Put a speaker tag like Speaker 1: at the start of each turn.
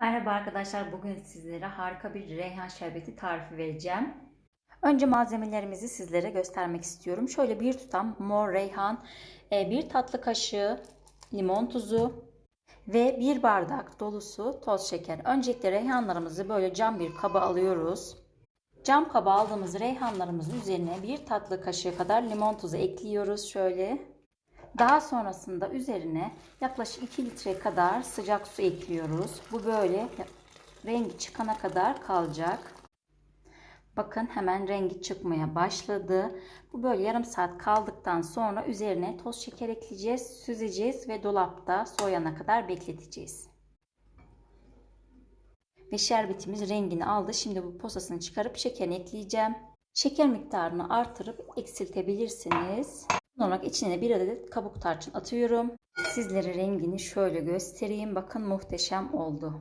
Speaker 1: Merhaba arkadaşlar. Bugün sizlere harika bir reyhan şerbeti tarifi vereceğim. Önce malzemelerimizi sizlere göstermek istiyorum. Şöyle bir tutam mor reyhan, e, bir tatlı kaşığı limon tuzu ve bir bardak dolusu toz şeker. Öncelikle reyhanlarımızı böyle cam bir kaba alıyoruz. Cam kaba aldığımız reyhanlarımızın üzerine bir tatlı kaşığı kadar limon tuzu ekliyoruz şöyle. Daha sonrasında üzerine yaklaşık 2 litre kadar sıcak su ekliyoruz. Bu böyle rengi çıkana kadar kalacak. Bakın hemen rengi çıkmaya başladı. Bu böyle yarım saat kaldıktan sonra üzerine toz şeker ekleyeceğiz, süzeceğiz ve dolapta soğuyana kadar bekleteceğiz. Ve şerbetimiz rengini aldı. Şimdi bu posasını çıkarıp şekerini ekleyeceğim. Şeker miktarını artırıp eksiltebilirsiniz. Son olarak içine bir adet kabuk tarçın atıyorum. Sizlere rengini şöyle göstereyim. Bakın muhteşem oldu.